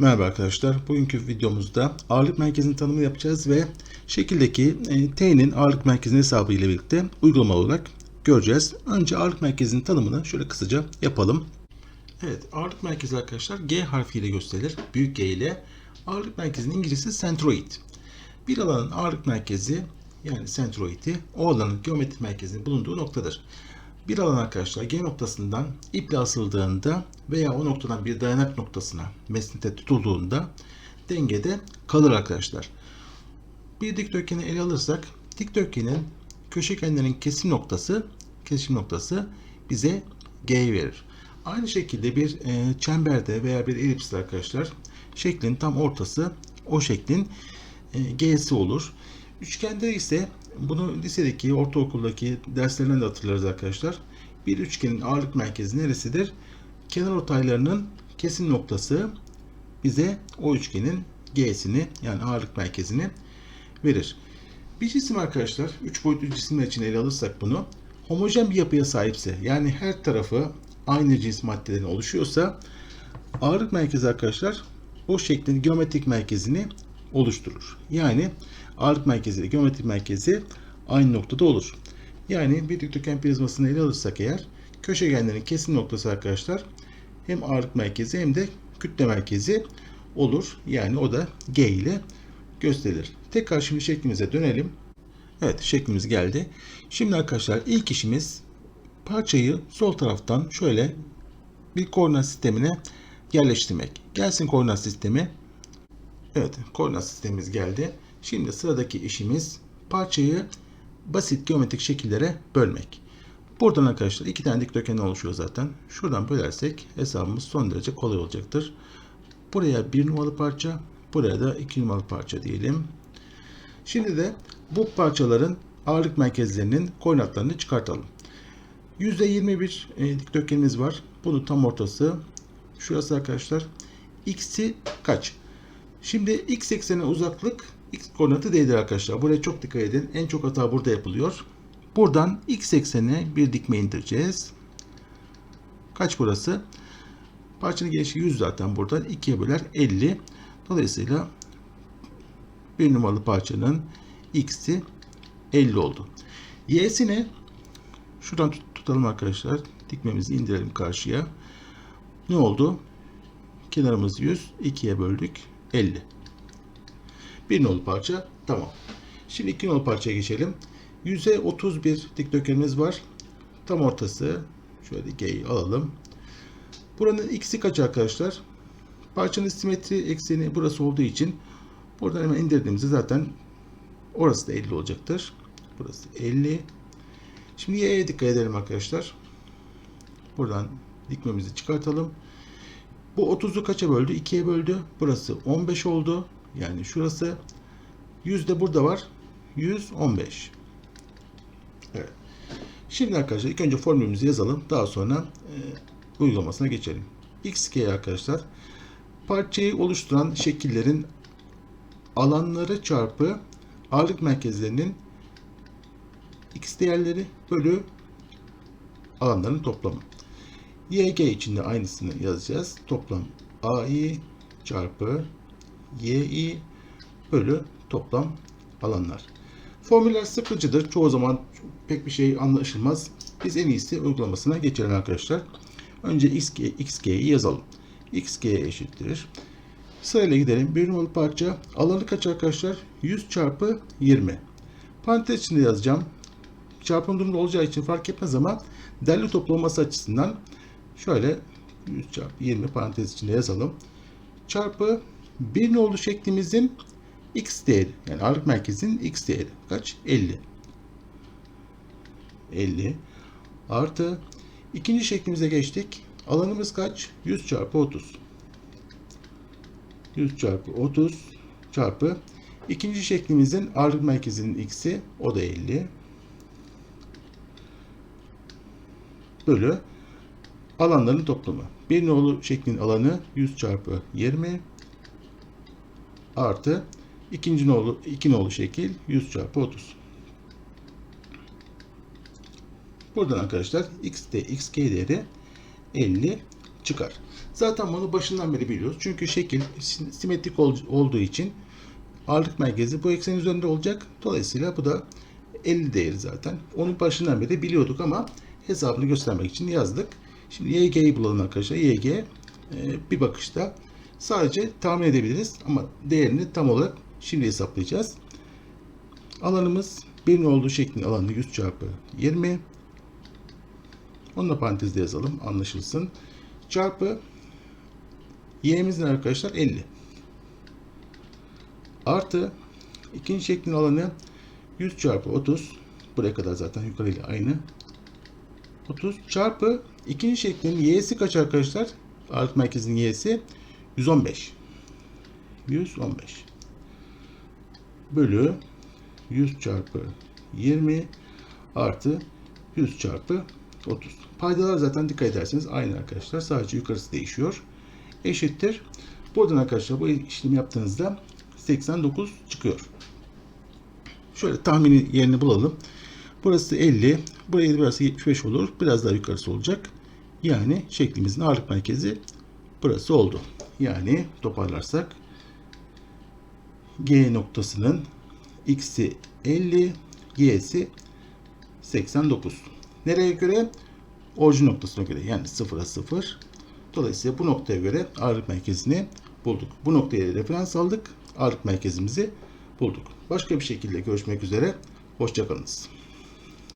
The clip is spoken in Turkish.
Merhaba arkadaşlar. Bugünkü videomuzda ağırlık merkezinin tanımını yapacağız ve şekildeki e, T'nin ağırlık merkezinin hesabı ile birlikte uygulama olarak göreceğiz. Önce ağırlık merkezinin tanımını şöyle kısaca yapalım. Evet, ağırlık merkezi arkadaşlar G harfiyle gösterilir. Büyük G ile. Ağırlık merkezinin İngilizcesi centroid. Bir alanın ağırlık merkezi yani centroidi o alanın geometrik merkezinin bulunduğu noktadır. Bir alan arkadaşlar G noktasından iple asıldığında veya o noktadan bir dayanak noktasına mesnete tutulduğunda dengede kalır arkadaşlar. Bir dikdörtgeni ele alırsak dikdörtgenin köşegenlerin kesim noktası kesim noktası bize G'yi verir. Aynı şekilde bir e, çemberde veya bir elipste arkadaşlar şeklin tam ortası o şeklin e, G'si olur. Üçgende ise bunu lisedeki, ortaokuldaki derslerinden de hatırlarız arkadaşlar. Bir üçgenin ağırlık merkezi neresidir? Kenar ortaylarının kesim noktası bize o üçgenin G'sini yani ağırlık merkezini verir. Bir cisim arkadaşlar, üç boyutlu cisimler için ele alırsak bunu, homojen bir yapıya sahipse, yani her tarafı aynı cins maddeden oluşuyorsa, ağırlık merkezi arkadaşlar o şeklin geometrik merkezini oluşturur. Yani ağırlık merkezi ile geometrik merkezi aynı noktada olur. Yani bir dikdörtgen prizmasını ele alırsak eğer köşegenlerin kesim noktası arkadaşlar hem ağırlık merkezi hem de kütle merkezi olur. Yani o da G ile gösterilir. Tekrar şimdi şeklimize dönelim. Evet şeklimiz geldi. Şimdi arkadaşlar ilk işimiz parçayı sol taraftan şöyle bir koordinat sistemine yerleştirmek. Gelsin koordinat sistemi. Evet koordinat sistemimiz geldi. Şimdi sıradaki işimiz parçayı basit geometrik şekillere bölmek. Buradan arkadaşlar iki tane dikdörtgen oluşuyor zaten. Şuradan bölersek hesabımız son derece kolay olacaktır. Buraya bir numaralı parça, buraya da iki numaralı parça diyelim. Şimdi de bu parçaların ağırlık merkezlerinin koordinatlarını çıkartalım. %21 e, dikdörtgenimiz var. Bunun tam ortası şurası arkadaşlar. X'i kaç? Şimdi x eksenine uzaklık x koordinatı değildir arkadaşlar. Buraya çok dikkat edin. En çok hata burada yapılıyor. Buradan x eksenine bir dikme indireceğiz. Kaç burası? Parçanın genişliği 100 zaten buradan. 2'ye böler 50. Dolayısıyla bir numaralı parçanın x'i 50 oldu. Y'sini şuradan tut tutalım arkadaşlar. Dikmemizi indirelim karşıya. Ne oldu? Kenarımız 100. 2'ye böldük. 50. Bir nolu parça tamam. Şimdi iki nolu parçaya geçelim. 100'e 31 dikdörtgenimiz var. Tam ortası. Şöyle G'yi alalım. Buranın x'i kaç arkadaşlar? Parçanın simetri ekseni burası olduğu için buradan hemen indirdiğimizde zaten orası da 50 olacaktır. Burası 50. Şimdi y'ye dikkat edelim arkadaşlar. Buradan dikmemizi çıkartalım. Bu 30'u kaça böldü? 2'ye böldü. Burası 15 oldu. Yani şurası 100 de burada var. 115. Evet. Şimdi arkadaşlar ilk önce formülümüzü yazalım. Daha sonra e, uygulamasına geçelim. XK arkadaşlar parçayı oluşturan şekillerin alanları çarpı ağırlık merkezlerinin x değerleri bölü alanların toplamı. YG için de aynısını yazacağız. Toplam AI çarpı YI bölü toplam alanlar. Formüller sıkıcıdır. Çoğu zaman pek bir şey anlaşılmaz. Biz en iyisi uygulamasına geçelim arkadaşlar. Önce XG, XG'yi yazalım. XG eşittir. Sırayla gidelim. Bir numaralı parça. Alanı kaç arkadaşlar? 100 çarpı 20. Parantez içinde yazacağım. Çarpım durumunda olacağı için fark etmez ama derli toplaması açısından şöyle 100 çarpı 20 parantez içinde yazalım. Çarpı bir nolu şeklimizin x değeri yani ağırlık merkezinin x değeri kaç? 50. 50 artı ikinci şeklimize geçtik. Alanımız kaç? 100 çarpı 30. 100 çarpı 30 çarpı ikinci şeklimizin ağırlık merkezinin x'i o da 50 bölü alanların toplamı. Bir nolu şeklin alanı 100 çarpı 20 artı ikinci nolu, iki nolu şekil 100 çarpı 30. Buradan arkadaşlar x de xg değeri 50 çıkar. Zaten bunu başından beri biliyoruz. Çünkü şekil sim- simetrik ol- olduğu için ağırlık merkezi bu eksenin üzerinde olacak. Dolayısıyla bu da 50 değeri zaten. Onun başından beri biliyorduk ama hesabını göstermek için yazdık. Şimdi YG'yi bulalım arkadaşlar. YG e, bir bakışta sadece tahmin edebiliriz ama değerini tam olarak şimdi hesaplayacağız. Alanımız birin olduğu şeklin alanı 100 çarpı 20. Onu da parantezde yazalım anlaşılsın. Çarpı y'miz ne arkadaşlar? 50. Artı ikinci şeklin alanı 100 çarpı 30. Buraya kadar zaten yukarıyla aynı. 30 çarpı ikinci şeklin y'si kaç arkadaşlar? Ağırlık merkezinin y'si 115. 115 bölü 100 çarpı 20 artı 100 çarpı 30. Paydalar zaten dikkat ederseniz aynı arkadaşlar. Sadece yukarısı değişiyor. Eşittir. Buradan arkadaşlar bu işlemi yaptığınızda 89 çıkıyor. Şöyle tahmini yerini bulalım. Burası 50. Buraya da burası 75 olur. Biraz daha yukarısı olacak. Yani şeklimizin ağırlık merkezi burası oldu. Yani toparlarsak G noktasının x'i 50, y'si 89. Nereye göre? Orijin noktasına göre yani 0'a 0. Dolayısıyla bu noktaya göre ağırlık merkezini bulduk. Bu noktaya referans aldık. Ağırlık merkezimizi bulduk. Başka bir şekilde görüşmek üzere. Hoşçakalınız.